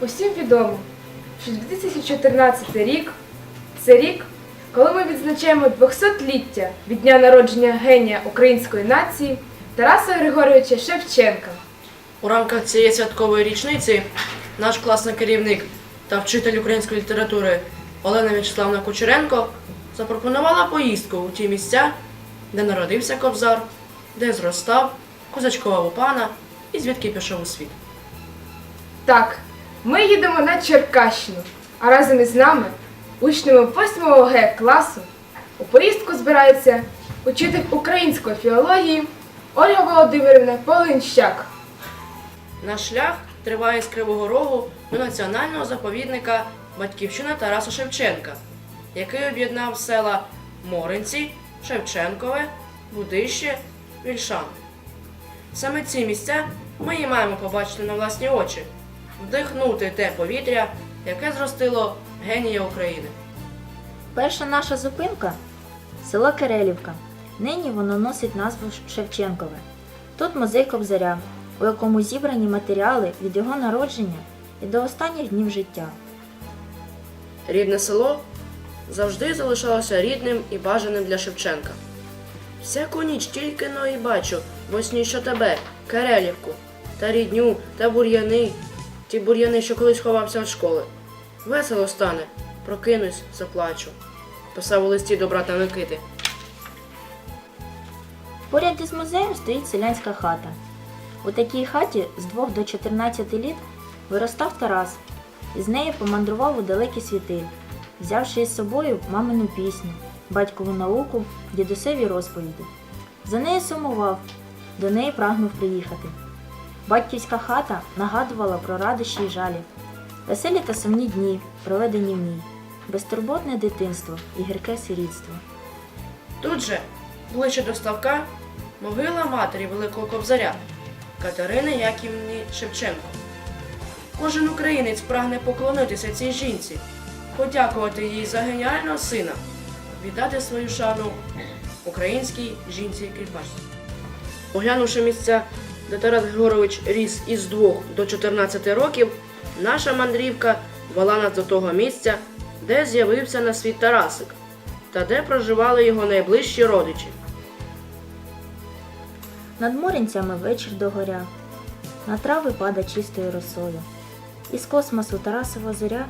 Усім відомо, що 2014 рік це рік, коли ми відзначаємо 200-ліття від дня народження генія української нації Тараса Григоровича Шевченка. У рамках цієї святкової річниці наш класний керівник та вчитель української літератури Олена В'ячеславна Кучеренко запропонувала поїздку у ті місця, де народився Кобзар, де зростав, козачкував у пана і звідки пішов у світ. Так, ми їдемо на Черкащину, а разом із нами, учнями 8 Г класу, у поїздку збирається учитель української філології Ольга Володимирівна Полинщак. Наш шлях триває з Кривого Рогу до національного заповідника Батьківщина Тараса Шевченка, який об'єднав села Моринці, Шевченкове, Будище, Вільшан. Саме ці місця ми і маємо побачити на власні очі, вдихнути те повітря, яке зростило генія України. Перша наша зупинка село Кирилівка. Нині воно носить назву Шевченкове. Тут музей Кобзаря, у якому зібрані матеріали від його народження і до останніх днів життя. Рідне село завжди залишалося рідним і бажаним для Шевченка. Всяку ніч тільки но і бачу во сні, що тебе, Карелівку, та рідню, та бур'яни, ті бур'яни, що колись ховався від школи. Весело стане, прокинусь, заплачу. Писав у листі до брата Микити. Поряд із музеєм стоїть селянська хата. У такій хаті з 2 до 14 літ виростав Тарас, і з нею помандрував у далекі світи, взявши із собою мамину пісню, батькову науку, дідусеві розповіді. За нею сумував, до неї прагнув приїхати. Батьківська хата нагадувала про радощі й жалі, веселі та сумні дні, проведені в ній, безтурботне дитинство і гірке сирітство. Тут же, ближче до ставка, могила матері Великого Кобзаря Катерини Яківні Шевченко. Кожен українець прагне поклонитися цій жінці, подякувати їй за геніального сина, віддати свою шану українській жінці кріпачці. Оглянувши місця, де Тарас Григорович ріс із 2 до 14 років, наша мандрівка вела нас до того місця, де з'явився на світ Тарасик та де проживали його найближчі родичі. Над морінцями вечір догоря, на трави пада чистою росою. Із космосу Тарасова зоря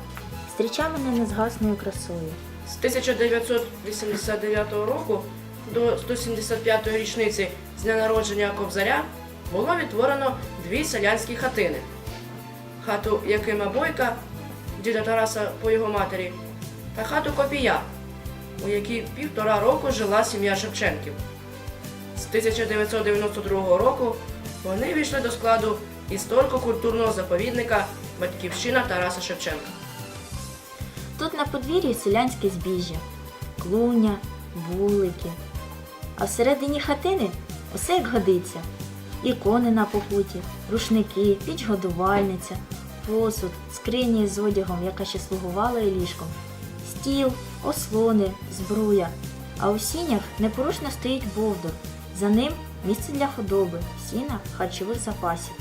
зустріча мене незгасною красою. З 1989 року до 175-ї річниці з дня народження Кобзаря було відтворено дві селянські хатини. Хату Якима Бойка, діда Тараса по його матері, та хату Копія, у якій півтора року жила сім'я Шевченків. З 1992 року вони війшли до складу історико-культурного заповідника Батьківщина Тараса Шевченка. Тут на подвір'ї селянське збіжжя, клуня, вулики. А всередині хатини усе як годиться. Ікони на попуті, рушники, піч годувальниця, посуд, скрині з одягом, яка ще слугувала і ліжком, стіл, ослони, збруя. А у сінях непорушно стоїть бовдур. За ним місце для худоби, сіна, харчових запасів.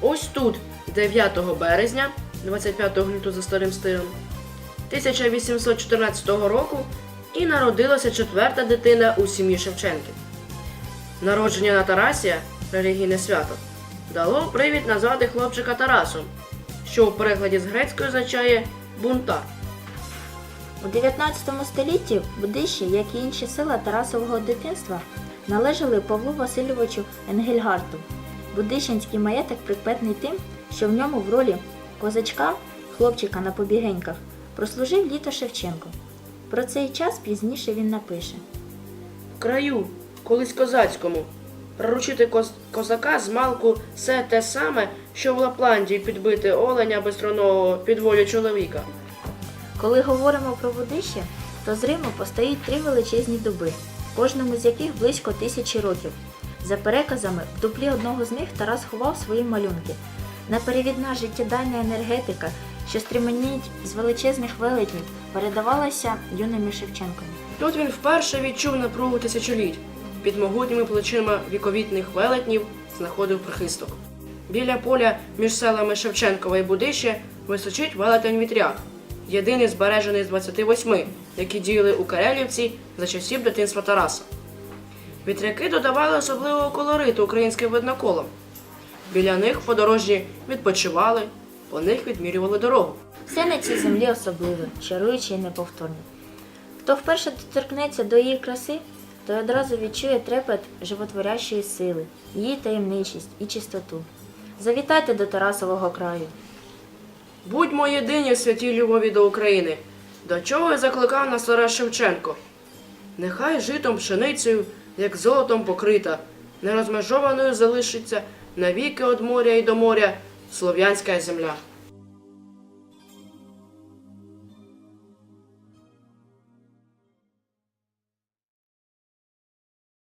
Ось тут, 9 березня, 25 лютого за старим стилем, 1814 року і народилася четверта дитина у сім'ї Шевченків. Народження на Тарасія, релігійне свято, дало привід назвати хлопчика Тарасом, що у перекладі з грецької означає бунтар. У 19 столітті Будищі, як і інші села Тарасового дитинства, належали Павлу Васильовичу Енгельгарту. Будищенський маєток прикметний тим, що в ньому в ролі козачка, хлопчика на побігеньках, прослужив літо Шевченко. Про цей час пізніше він напише. В краю, колись козацькому, приручити козака з малку все те саме, що в Лапландії підбити оленя бистроногого під волю чоловіка. Коли говоримо про Будище, то з Риму постають три величезні дуби, кожному з яких близько тисячі років. За переказами, в дуплі одного з них Тарас ховав свої малюнки. Неперевідна життєдайна енергетика, що стременіть з величезних велетнів, передавалася юними Шевченками. Тут він вперше відчув напругу тисячоліть. Під могутніми плечима віковітних велетнів знаходив прихисток. Біля поля між селами Шевченкове і Будище височить велетень вітряк, єдиний збережений з 28, які діяли у Карелівці за часів дитинства Тараса. Вітряки додавали особливого колориту українським видноколам. Біля них подорожні відпочивали, по них відмірювали дорогу. Все на цій землі особливе, чаруюче і неповторне. Хто вперше доторкнеться до її краси, той одразу відчує трепет животворящої сили, її таємничість і чистоту. Завітайте до Тарасового краю. Будьмо єдині в святій любові до України, до чого й закликав нас Тарас Шевченко. Нехай житом пшеницею, як золотом покрита, нерозмежованою залишиться навіки од моря й до моря слов'янська земля.